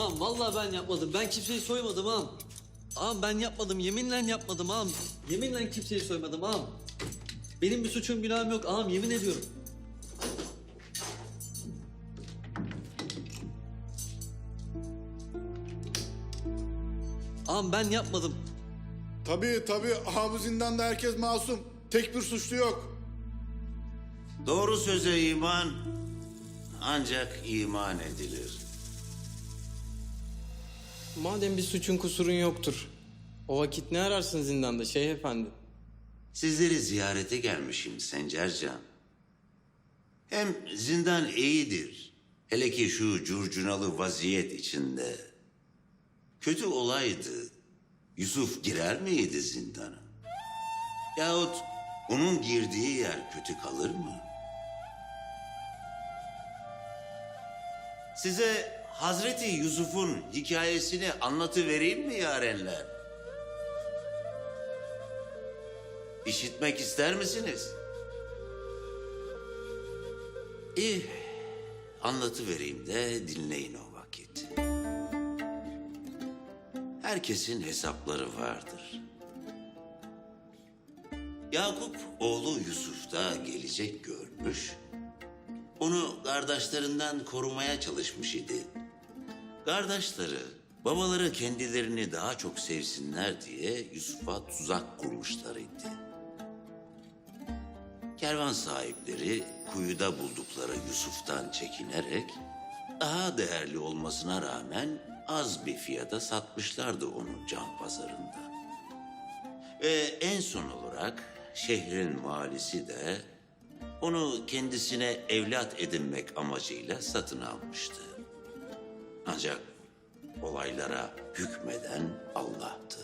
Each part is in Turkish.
ağam. Vallahi ben yapmadım. Ben kimseyi soymadım ağam. Ağam ben yapmadım. Yeminle yapmadım ağam. Yeminle kimseyi soymadım ağam. Benim bir suçum günahım yok ağam. Yemin ediyorum. Ağam ben yapmadım. Tabii tabii aha bu zindanda herkes masum. Tek bir suçlu yok. Doğru söze iman ancak iman edilir. Madem bir suçun kusurun yoktur. O vakit ne ararsın zindanda Şeyh Efendi? Sizleri ziyarete gelmişim Sencercan. Hem zindan iyidir. Hele ki şu curcunalı vaziyet içinde. Kötü olaydı. Yusuf girer miydi zindana? Yahut onun girdiği yer kötü kalır mı? Size Hazreti Yusuf'un hikayesini anlatıvereyim mi yarenler? İşitmek ister misiniz? İyi, anlatıvereyim de dinleyin o vakit. Herkesin hesapları vardır. Yakup oğlu Yusuf'ta gelecek görmüş. Onu kardeşlerinden korumaya çalışmış idi. Kardeşleri, babaları kendilerini daha çok sevsinler diye Yusuf'a tuzak kurmuşlar. Kervan sahipleri kuyuda buldukları Yusuf'tan çekinerek daha değerli olmasına rağmen az bir fiyata satmışlardı onu can pazarında. Ve en son olarak şehrin valisi de onu kendisine evlat edinmek amacıyla satın almıştı. Ancak olaylara hükmeden Allah'tı.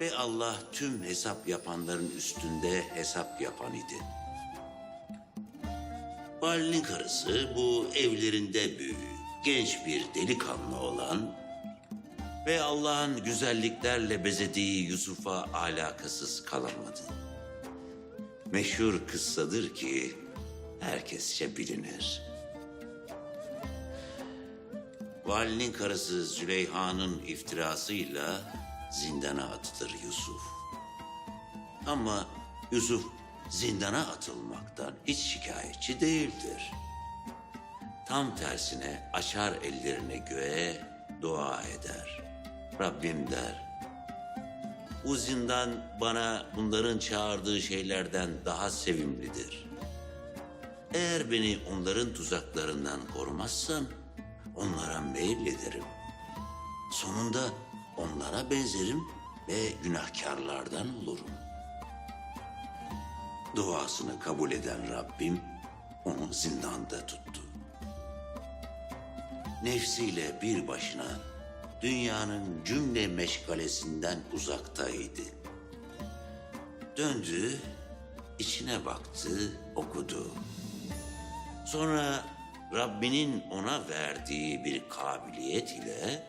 Ve Allah tüm hesap yapanların üstünde hesap yapan idi. Valinin karısı bu evlerinde büyük, genç bir delikanlı olan ve Allah'ın güzelliklerle bezediği Yusuf'a alakasız kalamadı. Meşhur kıssadır ki herkesçe bilinir. Valinin karısı Züleyha'nın iftirasıyla zindana atılır Yusuf. Ama Yusuf zindana atılmaktan hiç şikayetçi değildir. Tam tersine açar ellerini göğe dua eder. Rabbim der, bu zindan bana bunların çağırdığı şeylerden daha sevimlidir. Eğer beni onların tuzaklarından korumazsan onlara meylederim. Sonunda onlara benzerim ve günahkarlardan olurum. Duasını kabul eden Rabbim onu zindanda tuttu. Nefsiyle bir başına dünyanın cümle meşgalesinden uzaktaydı. Döndü, içine baktı, okudu. Sonra Rabbinin ona verdiği bir kabiliyet ile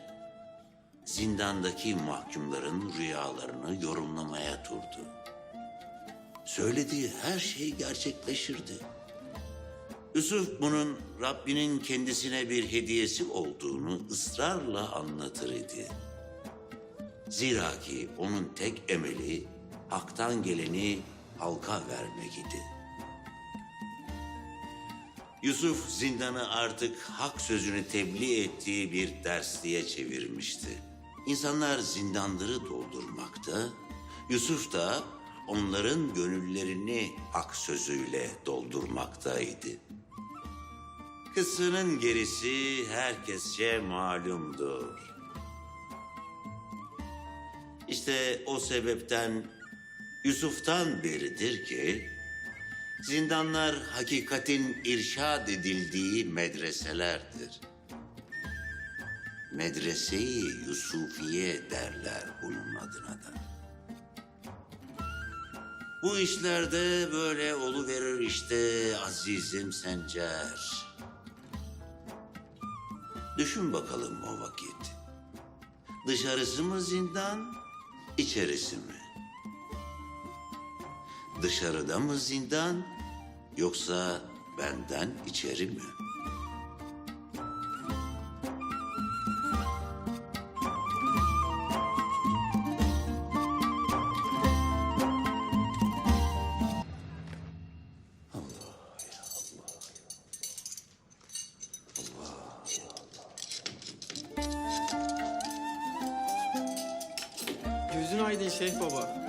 zindandaki mahkumların rüyalarını yorumlamaya durdu. Söylediği her şey gerçekleşirdi. Yusuf bunun Rabbinin kendisine bir hediyesi olduğunu ısrarla anlatır idi. Zira ki onun tek emeli haktan geleni halka vermek idi. Yusuf zindanı artık hak sözünü tebliğ ettiği bir dersliğe çevirmişti. İnsanlar zindanları doldurmakta, Yusuf da onların gönüllerini hak sözüyle doldurmaktaydı. Kısının gerisi herkesçe malumdur. İşte o sebepten Yusuf'tan beridir ki zindanlar hakikatin irşad edildiği medreselerdir. Medreseyi Yusufiye derler bunun adına da. Bu işlerde böyle oluverir işte azizim Sencer. Düşün bakalım o vakit. Dışarısı mı zindan, içerisi mi? Dışarıda mı zindan yoksa benden içeri mi? Gözün aydın Şeyh Baba.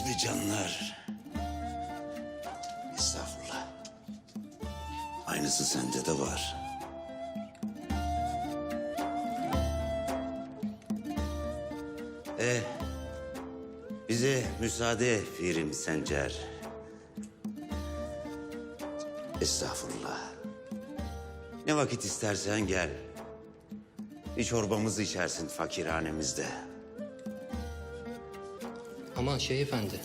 Geldiniz mi canlar? Estağfurullah. Aynısı sende de var. Eh, bize müsaade Firim Sencer. Estağfurullah. Ne vakit istersen gel. Bir çorbamızı içersin fakirhanemizde. Aman şey efendi.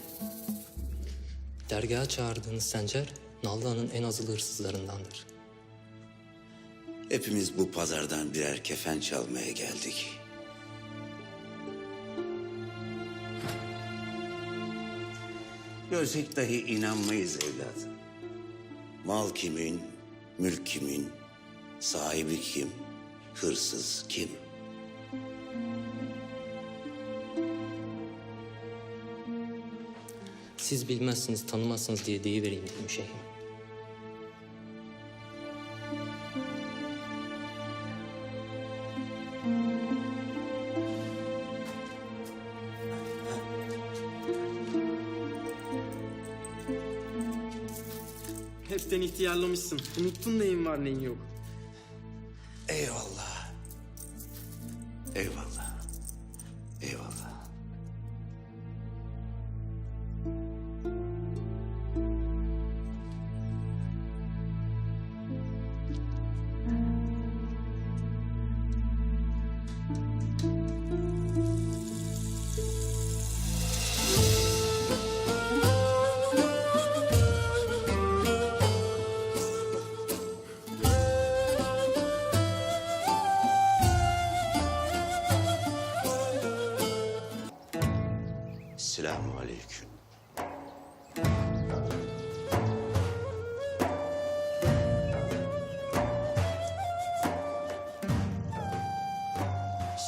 Dergaha çağırdığınız Sencer, Nallıhan'ın en azılı hırsızlarındandır. Hepimiz bu pazardan birer kefen çalmaya geldik. Görsek dahi inanmayız evlat. Mal kimin, mülk kimin, sahibi kim, hırsız kim? Siz bilmezsiniz, tanımazsınız diye deyivereyim dedim şeyhim. Hepten ihtiyarlamışsın. Unuttun neyin var neyin yok. Eyvallah. Eyvallah. Eyvallah.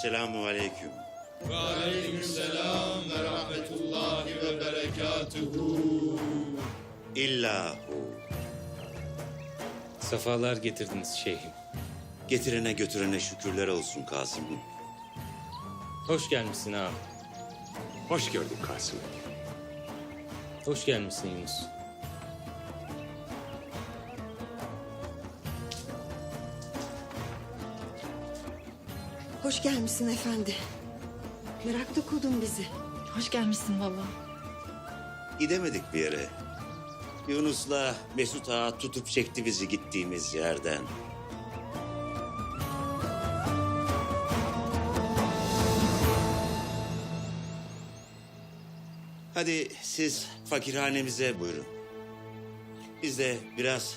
Selamun aleyküm. İllahu. Safalar getirdiniz şeyhim. Getirene götürene şükürler olsun Kasım'ım. Hoş gelmişsin ağam. Hoş gördük Kasım. Hoş gelmişsin Yunus. Hoş gelmişsin efendi. Merakla kurdun bizi. Hoş gelmişsin baba. Gidemedik bir yere. Yunus'la Mesut Ağa tutup çekti bizi gittiğimiz yerden. Hadi siz fakirhanemize buyurun. Biz de biraz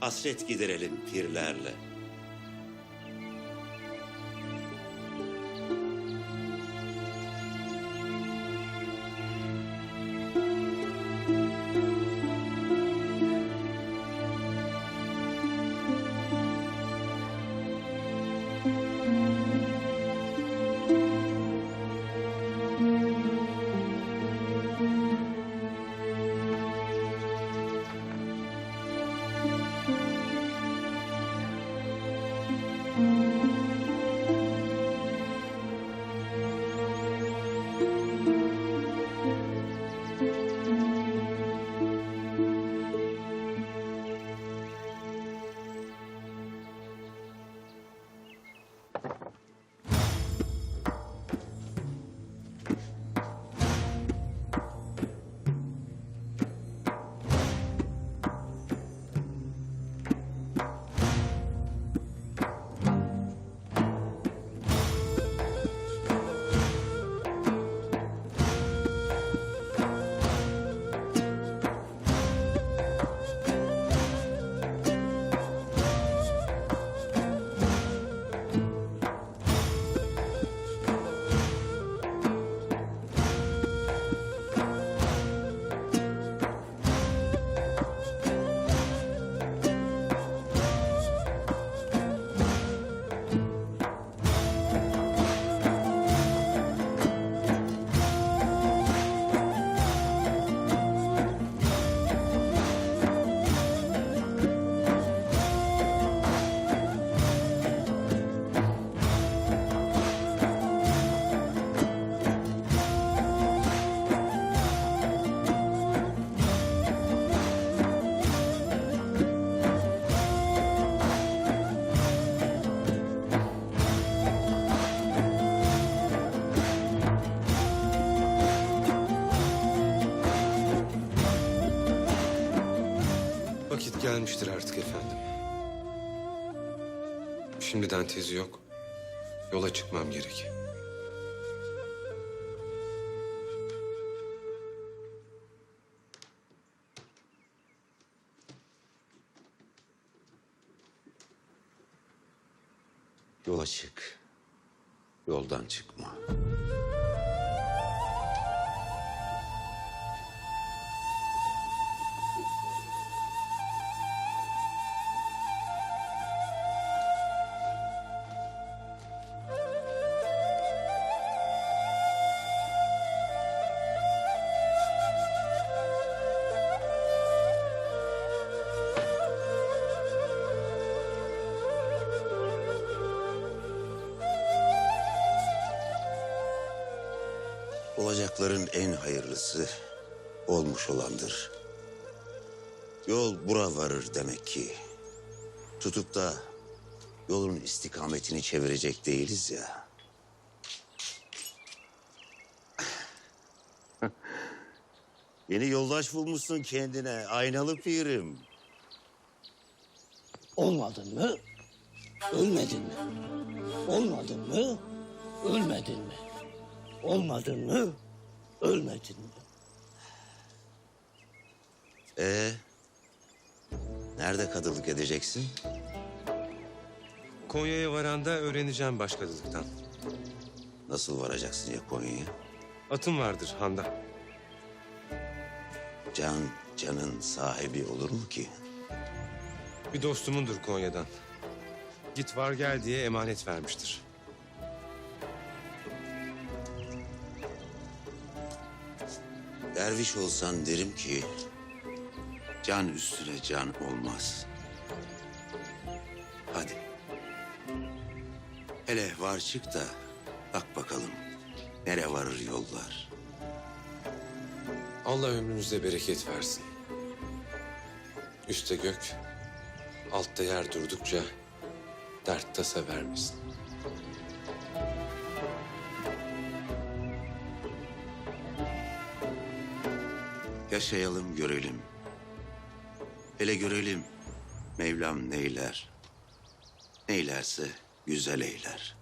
hasret giderelim pirlerle. Vakit gelmiştir artık efendim. Şimdiden tezi yok. Yola çıkmam gerek. Yola çık. Yoldan çıkma. Olacakların en hayırlısı olmuş olandır. Yol bura varır demek ki. Tutup da yolun istikametini çevirecek değiliz ya. Yeni yoldaş bulmuşsun kendine aynalı pirim. Olmadın mı? Ölmedin mi? Olmadın mı? Ölmedin mi? Olmadın mı? Ölmedin mi? Ee, nerede kadılık edeceksin? Konya'ya varanda öğreneceğim başkadılıktan. Nasıl varacaksın ya Konya'ya? Atım vardır Handa. Can, canın sahibi olur mu ki? Bir dostumundur Konya'dan. Git var gel diye emanet vermiştir. Derviş olsan derim ki... ...can üstüne can olmaz. Hadi. Hele var çık da bak bakalım. Nere varır yollar. Allah ömrünüzde bereket versin. Üste gök, altta yer durdukça dert tasa vermesin. Yaşayalım görelim. Hele görelim Mevlam neyler. Neylerse güzel eyler.